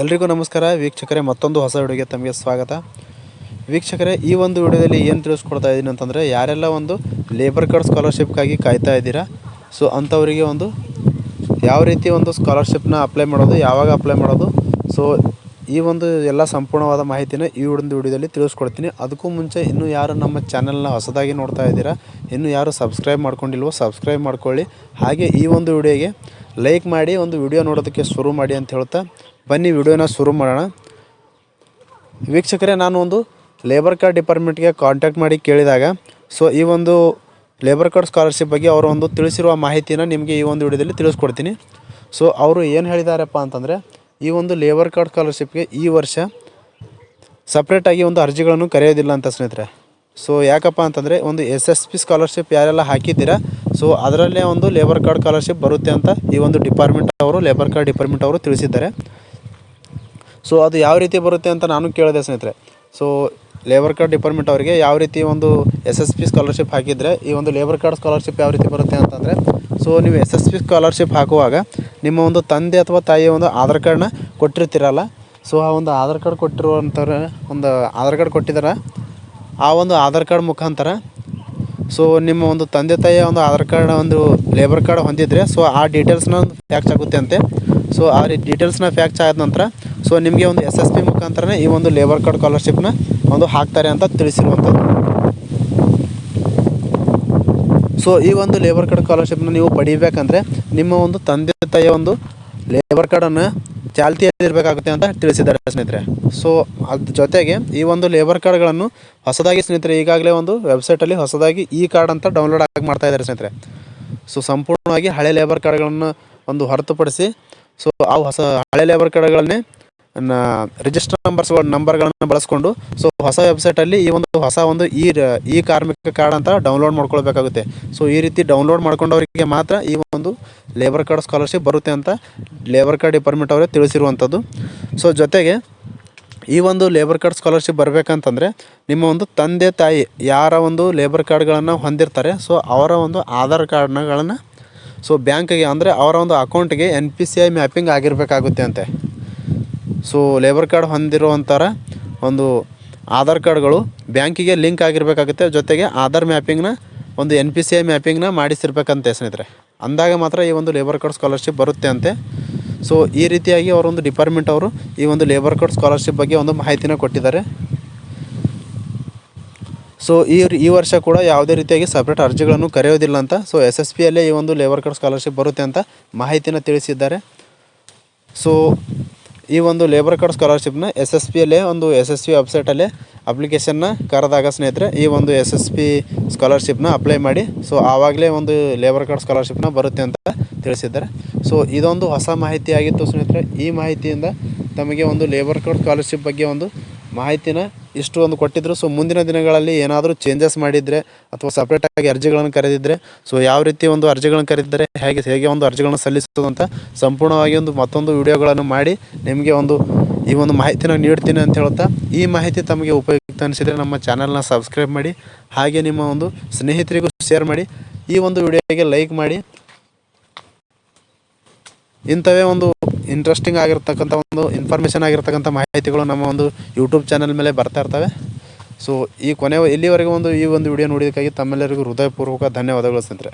ಎಲ್ರಿಗೂ ನಮಸ್ಕಾರ. ವೀಕ್ಷಕರೇ, ಮತ್ತೊಂದು ಹೊಸ ವಿಡಿಯೋಗೆ ತಮಗೆ ಸ್ವಾಗತ. ವೀಕ್ಷಕರೇ, ಈ ಒಂದು ವಿಡಿಯೋದಲ್ಲಿ ಏನು ತಿಳಿಸ್ಕೊಡ್ತಾ ಇದ್ದೀನಿ ಅಂತಂದರೆ, ಯಾರೆಲ್ಲ ಒಂದು ಲೇಬರ್ ಕಾರ್ಡ್ ಸ್ಕಾಲರ್ಶಿಪ್ಗಾಗಿ ಕಾಯ್ತಾ ಇದ್ದೀರಾ? ಸೊ ಅಂಥವರಿಗೆ ಒಂದು ಯಾವ ರೀತಿ ಒಂದು ಸ್ಕಾಲರ್ಶಿಪ್ನ ಅಪ್ಲೈ ಮಾಡೋದು, ಯಾವಾಗ ಅಪ್ಲೈ ಮಾಡೋದು? ಸೊ ಈ ಒಂದು ಎಲ್ಲ ಸಂಪೂರ್ಣವಾದ ಮಾಹಿತಿನ ಈ ಒಂದು ವಿಡಿಯೋದಲ್ಲಿ ತಿಳಿಸ್ಕೊಡ್ತೀನಿ. ಅದಕ್ಕೂ ಮುಂಚೆ ಇನ್ನೂ ಯಾರು ನಮ್ಮ ಚಾನಲ್ನ ಹೊಸದಾಗಿ ನೋಡ್ತಾ ಇದ್ದೀರಾ, ಇನ್ನೂ ಯಾರು ಸಬ್ಸ್ಕ್ರೈಬ್ ಮಾಡ್ಕೊಂಡಿಲ್ವೋ ಸಬ್ಸ್ಕ್ರೈಬ್ ಮಾಡ್ಕೊಳ್ಳಿ. ಹಾಗೆ ಈ ಒಂದು ವಿಡಿಯೋಗೆ ಲೈಕ್ ಮಾಡಿ, ಒಂದು ವಿಡಿಯೋ ನೋಡೋದಕ್ಕೆ ಶುರು ಮಾಡಿ ಅಂತ ಹೇಳ್ತಾ ಬನ್ನಿ ವಿಡಿಯೋನ ಶುರು ಮಾಡೋಣ. ವೀಕ್ಷಕರೇ, ನಾನು ಒಂದು ಲೇಬರ್ ಕಾರ್ಡ್ ಡಿಪಾರ್ಟ್ಮೆಂಟ್ಗೆ ಕಾಂಟ್ಯಾಕ್ಟ್ ಮಾಡಿ ಕೇಳಿದಾಗ ಸೊ ಈ ಒಂದು ಲೇಬರ್ ಕಾರ್ಡ್ ಸ್ಕಾಲರ್ಶಿಪ್ ಬಗ್ಗೆ ಅವರು ಒಂದು ತಿಳಿಸಿರುವ ಮಾಹಿತಿನ ನಿಮಗೆ ಈ ಒಂದು ವಿಡಿಯೋದಲ್ಲಿ ತಿಳಿಸ್ಕೊಡ್ತೀನಿ. ಸೊ ಅವರು ಏನು ಹೇಳಿದಾರಪ್ಪ ಅಂತಂದರೆ, ಈ ಒಂದು ಲೇಬರ್ ಕಾರ್ಡ್ ಸ್ಕಾಲರ್ಶಿಪ್ಗೆ ಈ ವರ್ಷ ಸಪ್ರೇಟಾಗಿ ಒಂದು ಅರ್ಜಿಗಳನ್ನು ಕರೆಯೋದಿಲ್ಲ ಅಂತ ಸ್ನೇಹಿತರೆ. ಸೊ ಯಾಕಪ್ಪ ಅಂತಂದರೆ, ಒಂದು ಎಸ್ ಎಸ್ ಪಿ ಸ್ಕಾಲರ್ಶಿಪ್ ಯಾರೆಲ್ಲ ಹಾಕಿದ್ದೀರಾ ಸೊ ಅದರಲ್ಲೇ ಒಂದು ಲೇಬರ್ ಕಾರ್ಡ್ ಸ್ಕಾಲರ್ಶಿಪ್ ಬರುತ್ತೆ ಅಂತ ಈ ಒಂದು ಡಿಪಾರ್ಟ್ಮೆಂಟ್ ಅವರು ಲೇಬರ್ ಕಾರ್ಡ್ ಡಿಪಾರ್ಟ್ಮೆಂಟ್ ಅವರು ತಿಳಿಸಿದ್ದಾರೆ. ಸೊ ಅದು ಯಾವ ರೀತಿ ಬರುತ್ತೆ ಅಂತ ನಾನು ಕೇಳಿದೆ ಸ್ನೇಹಿತರೆ. ಸೊ ಲೇಬರ್ ಕಾರ್ಡ್ ಡಿಪಾರ್ಟ್ಮೆಂಟ್ ಅವರಿಗೆ ಯಾವ ರೀತಿ ಒಂದು ಎಸ್ ಎಸ್ ಪಿ ಸ್ಕಾಲರ್ಶಿಪ್ ಹಾಕಿದರೆ, ಈ ಒಂದು ಲೇಬರ್ ಕಾರ್ಡ್ ಸ್ಕಾಲರ್ಶಿಪ್ ಯಾವ ರೀತಿ ಬರುತ್ತೆ ಅಂತಂದರೆ ಸೊ ನೀವು ಎಸ್ ಎಸ್ ಪಿ ಸ್ಕಾಲರ್ಶಿಪ್ ಹಾಕುವಾಗ ನಿಮ್ಮ ಒಂದು ತಂದೆ ಅಥವಾ ತಾಯಿಯ ಒಂದು ಆಧಾರ್ ಕಾರ್ಡ್ನ ಕೊಟ್ಟಿರ್ತೀರಲ್ಲ ಸೊ ಆ ಒಂದು ಆಧಾರ್ ಕಾರ್ಡ್ ಕೊಟ್ಟಿರುವಂಥವ್ರ ಒಂದು ಆಧಾರ್ ಕಾರ್ಡ್ ಕೊಟ್ಟಿದ್ದಾರೆ, ಆ ಒಂದು ಆಧಾರ್ ಕಾರ್ಡ್ ಮುಖಾಂತರ ಸೊ ನಿಮ್ಮ ಒಂದು ತಂದೆ ತಾಯಿಯ ಒಂದು ಆಧಾರ್ ಕಾರ್ಡ್ ಒಂದು ಲೇಬರ್ ಕಾರ್ಡ್ ಹೊಂದಿದ್ರೆ ಸೊ ಆ ಡೀಟೇಲ್ಸ್ನ ಫ್ಯಾಕ್ಸ್ ಆಗುತ್ತೆ ಅಂತೆ. ಸೊ ಆ ಡೀಟೇಲ್ಸ್ನ ಫ್ಯಾಕ್ಚ್ ಆದ ನಂತರ ಸೊ ನಿಮಗೆ ಒಂದು ಎಸ್ ಎಸ್ ಪಿ ಮುಖಾಂತರನೇ ಈ ಒಂದು ಲೇಬರ್ ಕಾರ್ಡ್ ಸ್ಕಾಲರ್ಶಿಪ್ನ ಒಂದು ಹಾಕ್ತಾರೆ ಅಂತ ತಿಳಿಸಿರುವಂಥದ್ದು. ಸೊ ಈ ಒಂದು ಲೇಬರ್ ಕಾರ್ಡ್ ಸ್ಕಾಲರ್ಶಿಪ್ನ ನೀವು ಪಡಿಬೇಕಂದ್ರೆ ನಿಮ್ಮ ಒಂದು ತಂದೆ ತಾಯಿಯ ಒಂದು ಲೇಬರ್ ಕಾರ್ಡನ್ನು ಚಾಲ್ತಿಯಲ್ಲಿರಬೇಕಾಗುತ್ತೆ ಅಂತ ತಿಳಿಸಿದ್ದಾರೆ ಸ್ನೇಹಿತರೆ. ಸೊ ಅದ್ರ ಜೊತೆಗೆ ಈ ಒಂದು ಲೇಬರ್ ಕಾರ್ಡ್ಗಳನ್ನು ಹೊಸದಾಗಿ ಸ್ನೇಹಿತರೆ, ಈಗಾಗಲೇ ಒಂದು ವೆಬ್ಸೈಟಲ್ಲಿ ಹೊಸದಾಗಿ ಈ ಕಾರ್ಡ್ ಅಂತ ಡೌನ್ಲೋಡ್ ಆಗಿ ಮಾಡ್ತಾ ಇದ್ದಾರೆ ಸ್ನೇಹಿತರೆ. ಸೊ ಸಂಪೂರ್ಣವಾಗಿ ಹಳೆ ಲೇಬರ್ ಕಾರ್ಡ್ಗಳನ್ನು ಒಂದು ಹೊರತುಪಡಿಸಿ ಸೊ ಆ ಹೊಸ ಹಳೆ ಲೇಬರ್ ಕಾರ್ಡ್ಗಳನ್ನೇ ರಿಜಿಸ್ಟರ್ ನಂಬರ್ಸ್ ನಂಬರ್ಗಳನ್ನು ಬಳಸ್ಕೊಂಡು ಸೊ ಹೊಸ ವೆಬ್ಸೈಟಲ್ಲಿ ಈ ಒಂದು ಹೊಸ ಒಂದು ಈ ಈ ಕಾರ್ಮಿಕ ಕಾರ್ಡ್ ಅಂತ ಡೌನ್ಲೋಡ್ ಮಾಡ್ಕೊಳ್ಬೇಕಾಗುತ್ತೆ. ಸೊ ಈ ರೀತಿ ಡೌನ್ಲೋಡ್ ಮಾಡ್ಕೊಂಡವರಿಗೆ ಮಾತ್ರ ಈ ಒಂದು ಲೇಬರ್ ಕಾರ್ಡ್ ಸ್ಕಾಲರ್ಶಿಪ್ ಬರುತ್ತೆ ಅಂತ ಲೇಬರ್ ಕಾರ್ಡ್ ಡಿಪಾರ್ಟ್ಮೆಂಟ್ ಅವರೇ ತಿಳಿಸಿರುವಂಥದ್ದು. ಸೊ ಜೊತೆಗೆ ಈ ಒಂದು ಲೇಬರ್ ಕಾರ್ಡ್ ಸ್ಕಾಲರ್ಶಿಪ್ ಬರಬೇಕಂತಂದರೆ ನಿಮ್ಮ ಒಂದು ತಂದೆ, ತಾಯಿ ಯಾರ ಒಂದು ಲೇಬರ್ ಕಾರ್ಡ್ಗಳನ್ನು ಹೊಂದಿರ್ತಾರೆ ಸೊ ಅವರ ಒಂದು ಆಧಾರ್ ಕಾರ್ಡ್ನಗಳನ್ನು ಸೊ ಬ್ಯಾಂಕಿಗೆ ಅಂದರೆ ಅವರ ಒಂದು ಅಕೌಂಟಿಗೆ N P C I mapping ಆಗಿರಬೇಕಾಗುತ್ತೆ ಅಂತೆ. ಸೊ ಲೇಬರ್ ಕಾರ್ಡ್ ಹೊಂದಿರುವಂಥರ ಒಂದು ಆಧಾರ್ ಕಾರ್ಡ್ಗಳು ಬ್ಯಾಂಕಿಗೆ ಲಿಂಕ್ ಆಗಿರಬೇಕಾಗುತ್ತೆ. ಜೊತೆಗೆ ಆಧಾರ್ ಮ್ಯಾಪಿಂಗ್ನ ಒಂದು ಎನ್ ಪಿ ಸಿ ಐ ಮ್ಯಾಪಿಂಗ್ನ ಮಾಡಿಸಿರ್ಬೇಕಂತೆ ಸ್ನೇಹಿತರೆ. ಅಂದಾಗ ಮಾತ್ರ ಈ ಒಂದು ಲೇಬರ್ ಕಾರ್ಡ್ ಸ್ಕಾಲರ್ಶಿಪ್ ಬರುತ್ತೆ ಅಂತೆ. ಸೊ ಈ ರೀತಿಯಾಗಿ ಅವರೊಂದು ಡಿಪಾರ್ಟ್ಮೆಂಟ್ ಅವರು ಈ ಒಂದು ಲೇಬರ್ ಕಾರ್ಡ್ ಸ್ಕಾಲರ್ಶಿಪ್ ಬಗ್ಗೆ ಒಂದು ಮಾಹಿತಿನ ಕೊಟ್ಟಿದ್ದಾರೆ. ಸೊ ಈ ಈ ವರ್ಷ ಕೂಡ ಯಾವುದೇ ರೀತಿಯಾಗಿ ಸಪ್ರೇಟ್ ಅರ್ಜಿಗಳನ್ನು ಕರೆಯೋದಿಲ್ಲ ಅಂತ. ಸೊ ಎಸ್ ಎಸ್ ಪಿಯಲ್ಲೇ ಈ ಒಂದು ಲೇಬರ್ ಕಾರ್ಡ್ ಸ್ಕಾಲರ್ಶಿಪ್ ಬರುತ್ತೆ ಅಂತ ಮಾಹಿತಿನ ತಿಳಿಸಿದ್ದಾರೆ. ಸೊ ಈ ಒಂದು ಲೇಬರ್ ಕಾರ್ಡ್ ಸ್ಕಾಲರ್ಶಿಪ್ನ ಎಸ್ ಎಸ್ ಪಿಯಲ್ಲೇ ಒಂದು ಎಸ್ ಎಸ್ ಪಿ ವೆಬ್ಸೈಟಲ್ಲೇ ಅಪ್ಲಿಕೇಶನ್ನ ಕರೆದಾಗ ಸ್ನೇಹಿತರೆ, ಈ ಒಂದು ಎಸ್ ಎಸ್ ಪಿ ಸ್ಕಾಲರ್ಶಿಪ್ನ ಅಪ್ಲೈ ಮಾಡಿ. ಸೊ ಆವಾಗಲೇ ಒಂದು ಲೇಬರ್ ಕಾರ್ಡ್ ಸ್ಕಾಲರ್ಶಿಪ್ನ ಬರುತ್ತೆ ಅಂತ ತಿಳಿಸಿದ್ದಾರೆ. ಸೊ ಇದೊಂದು ಹೊಸ ಮಾಹಿತಿ ಆಗಿತ್ತು ಸ್ನೇಹಿತರೆ. ಈ ಮಾಹಿತಿಯಿಂದ ತಮಗೆ ಒಂದು ಲೇಬರ್ ಕಾರ್ಡ್ ಸ್ಕಾಲರ್ಶಿಪ್ ಬಗ್ಗೆ ಒಂದು ಮಾಹಿತಿನ ಇಷ್ಟು ಒಂದು ಕೊಟ್ಟಿದ್ದರು ಸೊ ಮುಂದಿನ ದಿನಗಳಲ್ಲಿ ಏನಾದರೂ ಚೇಂಜಸ್ ಮಾಡಿದರೆ ಅಥವಾ ಸಪ್ರೇಟಾಗಿ ಅರ್ಜಿಗಳನ್ನು ಕರೆದಿದ್ದರೆ ಸೊ ಯಾವ ರೀತಿ ಒಂದು ಅರ್ಜಿಗಳನ್ನು ಕರೆದಿದ್ದರೆ, ಹೇಗೆ ಹೇಗೆ ಒಂದು ಅರ್ಜಿಗಳನ್ನು ಸಲ್ಲಿಸೋದು ಅಂತ ಸಂಪೂರ್ಣವಾಗಿ ಒಂದು ಮತ್ತೊಂದು ವಿಡಿಯೋಗಳನ್ನು ಮಾಡಿ ನಿಮಗೆ ಒಂದು ಈ ಒಂದು ಮಾಹಿತಿನ ನೀಡ್ತೀನಿ ಅಂತ ಹೇಳ್ತಾ ಈ ಮಾಹಿತಿ ತಮಗೆ ಉಪಯುಕ್ತ ಅನಿಸಿದರೆ ನಮ್ಮ ಚಾನಲ್ನ ಸಬ್ಸ್ಕ್ರೈಬ್ ಮಾಡಿ, ಹಾಗೆ ನಿಮ್ಮ ಒಂದು ಸ್ನೇಹಿತರಿಗೂ ಶೇರ್ ಮಾಡಿ, ಈ ಒಂದು ವಿಡಿಯೋಗೆ ಲೈಕ್ ಮಾಡಿ. ಇಂಥವೇ ಒಂದು ಇಂಟ್ರೆಸ್ಟಿಂಗ್ ಆಗಿರ್ತಕ್ಕಂಥ ಒಂದು ಇನ್ಫಾರ್ಮೇಷನ್ ಆಗಿರ್ತಕ್ಕಂಥ ಮಾಹಿತಿಗಳು ನಮ್ಮ ಒಂದು ಯೂಟ್ಯೂಬ್ ಚಾನಲ್ ಮೇಲೆ ಬರ್ತಾ ಇರ್ತವೆ ಸೊ ಈ ಕೊನೆ ಇಲ್ಲಿವರೆಗೂ ಒಂದು ಈ ಒಂದು ವಿಡಿಯೋ ನೋಡೋದಕ್ಕಾಗಿ ತಮ್ಮೆಲ್ಲರಿಗೂ ಹೃದಯಪೂರ್ವಕ ಧನ್ಯವಾದಗಳು ಸ್ನೇಹಿತರೆ.